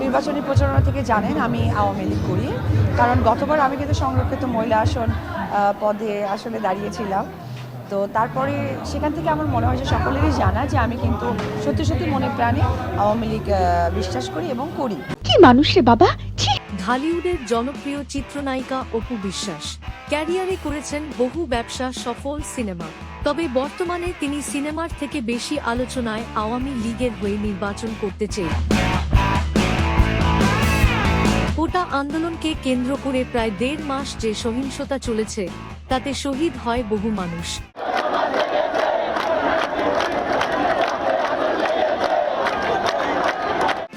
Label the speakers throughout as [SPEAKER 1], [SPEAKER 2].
[SPEAKER 1] নির্বাচনী প্রচারণা থেকে জানেন আমি আওয়ামী লীগ করি। কারণ গতবার আমি কিন্তু সংরক্ষিত মহিলা আসন পদে আসলে দাঁড়িয়েছিলাম। তো তারপরে সেখান থেকে আমার মনে হয় যে সকলেরই জানা যে আমি কিন্তু সত্যি সত্যি মনে প্রাণে আওয়ামী লীগ বিশ্বাস করি এবং করি।
[SPEAKER 2] কি মানুষ রে বাবা?
[SPEAKER 3] ঢালিউডের জনপ্রিয় চিত্রনায়িকা অপু বিশ্বাস। ক্যারিয়ারে করেছেন বহু ব্যবসা সফল সিনেমা। তবে বর্তমানে তিনি সিনেমার থেকে বেশি আলোচনায় আওয়ামী লীগের হয়ে নির্বাচন করতে চেয়ে কোটা আন্দোলনকে কেন্দ্র করে প্রায় দেড় মাস যে সহিংসতা চলেছে, তাতে শহীদ হয় বহু মানুষ।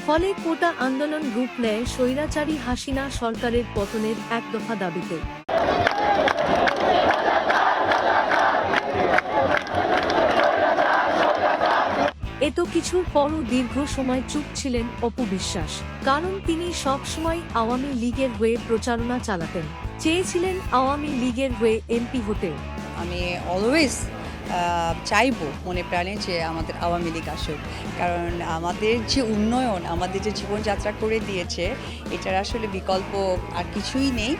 [SPEAKER 3] ফলে কোটা আন্দোলন রূপ নেয় স্বৈরাচারী হাসিনা সরকারের পতনের এক দফা দাবিতে। এত কিছুর পরও দীর্ঘ সময় চুপ ছিলেন অপু বিশ্বাস। কারণ তিনি সবসময় আওয়ামী লীগের হয়ে প্রচারণা চালাতেন। চেয়েছিলেন আওয়ামী লীগের হয়ে এমপি হতে
[SPEAKER 4] আমি অলওয়েজ চাইব মনে প্রাণে যে আমাদের আওয়ামী লীগ আসুক। কারণ আমাদের যে উন্নয়ন, আমাদের যে জীবনযাত্রা করে দিয়েছে, এটার আসলে বিকল্প আর কিছুই নেই।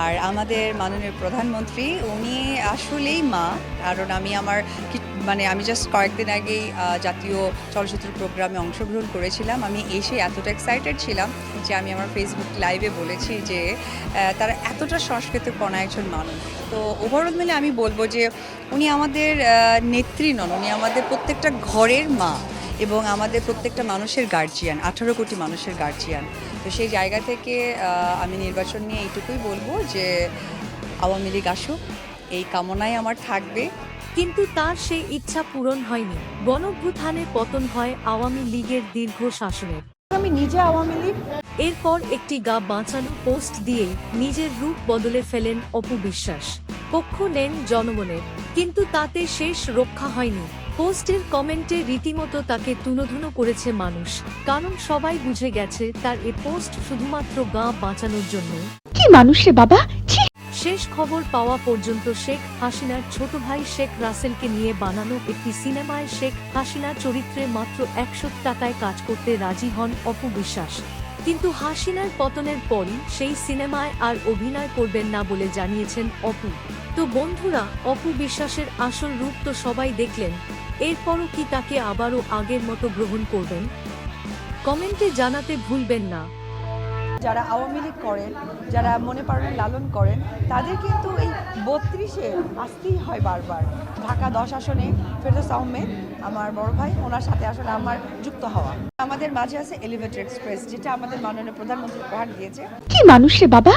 [SPEAKER 4] আর আমাদের মাননীয় প্রধানমন্ত্রী, উনি আসলেই মা। কারণ আমি আমার মানে আমি জাস্ট কয়েকদিন আগেই জাতীয় চলচ্চিত্র প্রোগ্রামে অংশগ্রহণ করেছিলাম। আমি এসে এতটা এক্সাইটেড ছিলাম যে আমি আমার ফেসবুক লাইভে বলেছি যে তারা এতটা সংস্কৃতপনা একজন মানুষ। তো ওভারঅল মিলে আমি বলব যে, উনি আমাদের নেত্রী নন উনি আমাদের প্রত্যেকটা ঘরের মা এবং আমাদের প্রত্যেকটা মানুষের গার্জিয়ান আঠারো কোটি মানুষের গার্জিয়ান তো সেই জায়গা থেকে আমি নির্বাচন নিয়ে এইটুকুই বলব যে আওয়ামী লীগ আসুক এই কামনাই আমার থাকবে।
[SPEAKER 3] কিন্তু তার সেই ইচ্ছা পূরণ হয়নি। গণভ্যুত্থানে পতন হয় আওয়ামী লীগের দীর্ঘ শাসনের।
[SPEAKER 1] আমি নিজে আওয়ামী লীগ।
[SPEAKER 3] এরপর একটি গা বাঁচানো পোস্ট দিয়েই নিজের রূপ বদলে ফেলেন অপু বিশ্বাস। পক্ষ নেন জনগণের কিন্তু তাতে শেষ রক্ষা হয়নি। পোস্টের কমেন্টে রীতিমতো তাকে তুলোধুনো করেছে মানুষ। কারণ সবাই বুঝে গেছে তার এ পোস্ট শুধুমাত্র গা বাঁচানোর জন্য।
[SPEAKER 2] কি মানুষ রে বাবা?
[SPEAKER 3] শেষ খবর পাওয়া পর্যন্ত শেখ হাসিনার ছোট ভাই শেখ রাসেলকে নিয়ে বানানো একটি সিনেমায় শেখ হাসিনা চরিত্রে মাত্র একশো টাকায় কাজ করতে রাজি হন অপু বিশ্বাস। কিন্তু হাসিনার পতনের পরই সেই সিনেমায় আর অভিনয় করবেন না বলে জানিয়েছেন অপু। তো বন্ধুরা, অপু বিশ্বাসের আসল রূপ তো সবাই দেখলেন। এরপরও কি তাকে আবারও আগের মতো গ্রহণ করবেন? কমেন্টে জানাতে ভুলবেন না।
[SPEAKER 1] যারা আওয়ামী লীগ করেন, যারা মনে পারেন লালন করেন, তাদের কিন্তু এই বত্রিশে আসতেই হয় বারবার। ঢাকা দশ আসনে ফেরদৌস আহমেদ, আমার বড় ভাই, ওনার সাথে আসলে আমার যুক্ত হওয়া। আমাদের মাঝে আছে এলিভেটর এক্সপ্রেস যেটা আমাদের মাননীয় প্রধানমন্ত্রী উপহার দিয়েছে।
[SPEAKER 2] কি মানুষ বাবা?